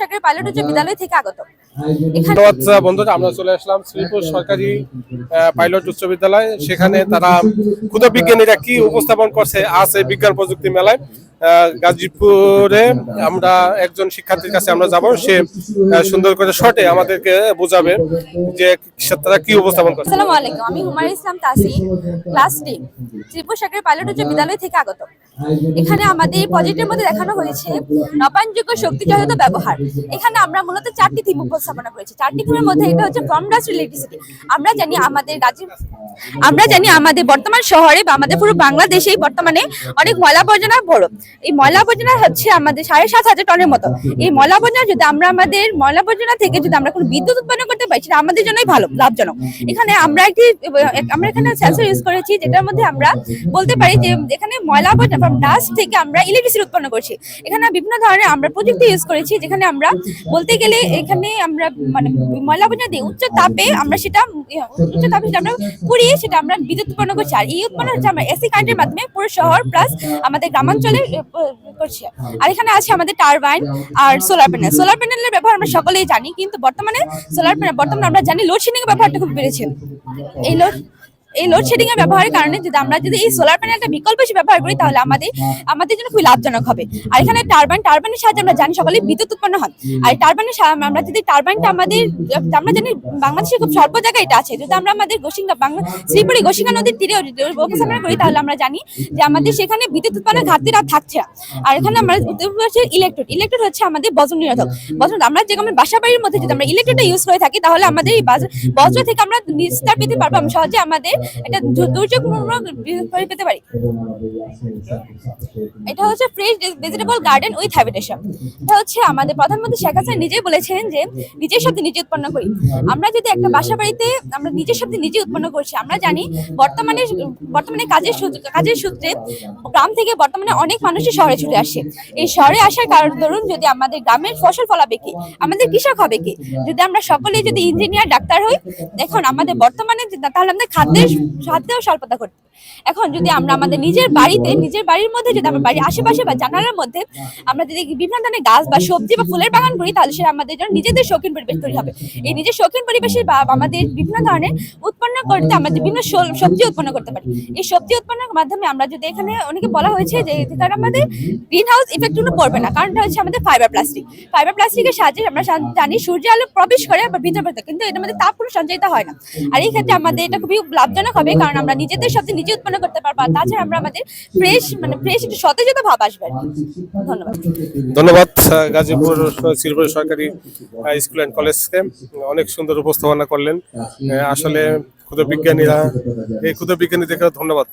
সরকারি পাইলট উচ্চ বিদ্যালয় থেকে আগত। ধন্যবাদ বন্ধুরা আমরা চলে আসলাম শ্রীপুর সরকারি আহ, পাইলট উচ্চ বিদ্যালয়। সেখানে তারা ক্ষুদ্র বিজ্ঞানীরা কি উপস্থাপন করছে আছে এই বিজ্ঞান প্রযুক্তি মেলায়? গাজীপুরে আমরা একজন শিক্ষার্থীর কাছে আমরা যাব, সে সুন্দর করে শর্টে আমাদেরকে বোঝাবে যে তারা কি উপস্থাপন করছে। আসসালামু আলাইকুম, আমি হুমায়ুন ইসলাম তাসি ক্লাস টেন শ্রীপুর সরকারি পাইলট উচ্চ বিদ্যালয় থেকে আগত। এখানে আমাদের প্রজেক্টের মধ্যে দেখানো হয়েছে নবায়নযোগ্য শক্তি যথাযথ ব্যবহার। এখানে আমরা মূলত চারটি থিম উপস্থাপনা করেছি। চারটি থিমের মধ্যে এটা হচ্ছে ফ্রম ডাস্ট ইলেকট্রিসিটি আমরা জানি আমাদের গাজী আমরা জানি আমাদের বর্তমান শহরে বা আমাদের পুরো বাংলাদেশেই বর্তমানে অনেক ময়লা আবর্জনা বড় এই ময়লা আবর্জনা হচ্ছে আমাদের সাড়ে সাত হাজার টনের মতো। এই ময়লা আবর্জনা যদি আমরা আমাদের ময়লা আবর্জনা থেকে যদি আমরা কোনো বিদ্যুৎ উৎপন্ন পারি সেটা আমাদের জন্যই ভালো লাভজনক। এখানে আমরা একটি আমরা এখানে সেন্সর ইউজ করেছি যেটার মধ্যে আমরা বলতে পারি যে এখানে ময়লা আবর্জনা ডাস্ট থেকে আমরা ইলেকট্রিসিটি উৎপন্ন করছি। এখানে বিভিন্ন ধরনের আমরা প্রযুক্তি ইউজ করেছি যেখানে আমরা বলতে গেলে এখানে আমরা মানে ময়লা আবর্জনা দিয়ে উচ্চ তাপে আমরা সেটা উচ্চ তাপে সেটা আমরা পুড়িয়ে সেটা আমরা বিদ্যুৎ উৎপন্ন করছি। আর এই উৎপন্ন হচ্ছে আমরা এসি কারেন্টের মাধ্যমে পুরো শহর প্লাস আমাদের গ্রামাঞ্চলে করছি। আর এখানে আছে আমাদের টারবাইন আর সোলার প্যানেল সোলার প্যানেলের ব্যবহার আমরা সকলেই জানি কিন্তু বর্তমানে সোলার প্যানেল বর্তমানে আমরা জানি লোডশেডিং এর ব্যাপারটা খুব বেড়েছে। এই লোড এই লোডশেডিং এর ব্যবহারের কারণে যদি আমরা যদি এই সোলার প্যানেলটা বিকল্প হিসেবে ব্যবহার করি, তাহলে আমাদের আমাদের জন্য খুবই লাভজনক হবে। আর এখানে টারবাইন টারবাইনের সাহায্যে আমরা জানি সকলে বিদ্যুৎ উৎপন্ন হয়। আর টারবাইনের আমরা যদি টারবাইনটা আমাদের, আমরা জানি বাংলাদেশে খুব স্বল্প জায়গায় এটা আছে। যদি আমরা আমাদের গোসিঙ্গা বাংলা, শ্রীপুরি গোসিঙ্গা নদীর তীরে উপস্থাপনা করি, তাহলে আমরা জানি যে আমাদের সেখানে বিদ্যুৎ উৎপাদনের ঘাটতিটা থাকছে না। আর এখানে আমরা ইলেকট্রিক ইলেকট্রিক হচ্ছে আমাদের বজ্র নিরোধক। বজ্র আমরা যে কোনো বাসা বাড়ির মধ্যে যদি আমরা ইলেকট্রিকটা ইউজ করে থাকি, তাহলে আমাদের এই বাজ- বজ্র থেকে আমরা নিস্তার পেতে পারব আমরা সহজে আমাদের এটা দুর্যোগ পেতে পারি। এটা হচ্ছে fresh vegetable garden with habitation এটা হচ্ছে আমাদের প্রধানমন্ত্রী শেখ হাসিনা বলেছেন যে, নিজের নিজে উৎপন্ন করি। আমরা যদি একটা বাসা বাড়িতে আমরা নিজের শব্দে নিজে উৎপন্ন করছি, আমরা জানি বর্তমানে বর্তমানে কাজের কাজের সূত্রে গ্রাম থেকে বর্তমানে অনেক মানুষই শহরে ছুটে আসে। এই শহরে আসার কারণ ধরুন যদি আমাদের গ্রামের ফসল ফলাবে কি, আমাদের কৃষক হবে কি? যদি আমরা সকলে যদি ইঞ্জিনিয়ার ডাক্তার হই এখন আমাদের বর্তমানে তাহলে আমাদের খাদ্যের খাদ্যেও স্বল্পতা ঘটবে এখন যদি আমরা আমাদের নিজের বাড়িতে, নিজের বাড়ির মধ্যে যদি আমরা বাড়ির আশেপাশে বা জানালার মধ্যে আমরা যদি বিভিন্ন ধরনের গাছ বা সবজি বা ফুলের বাগান করি, তাহলে সেটা আমাদের জন্য নিজেদের শৌখিন পরিবেশ তৈরি হবে। এই নিজের শৌখিন পরিবেশে বা আমাদের বিভিন্ন ধরনের করতে আমরা বিভিন্ন সবজি উৎপন্ন করতে পারি। এই সবজি উৎপন্নের মাধ্যমে আমরা যদি এখানে অনেকে বলা হয়েছে যে কারণে আমাদের গ্রিন হাউস ইফেক্ট কোনো পড়বে না। কারণটা হচ্ছে আমাদের ফাইবার প্লাস্টিক ফাইবার প্লাস্টিকের সাহায্যে আমরা জানি সূর্য আলো প্রবেশ করে আবার ভিতরে ভিতরে। কিন্তু এটার মধ্যে তাপ কোনো সঞ্চারিত হয় না। আর এই ক্ষেত্রে আমাদের এটা খুবই লাভজনক হবে কারণ আমরা নিজেদের সাথে নিজে উৎপন্ন করতে পারব। আর তাছাড়া আমরা আমাদের ফ্রেশ মানে ফ্রেশ একটু সতেজতা ভাব আসবে। ধন্যবাদ। ধন্যবাদ গাজীপুর শ্রীপুর সরকারি স্কুল অ্যান্ড কলেজকে। অনেক সুন্দর উপস্থাপনা করলেন। আসলে ক্ষুদ্র বিজ্ঞানীরা এই ক্ষুদ্র বিজ্ঞানীদেরকে ধন্যবাদ।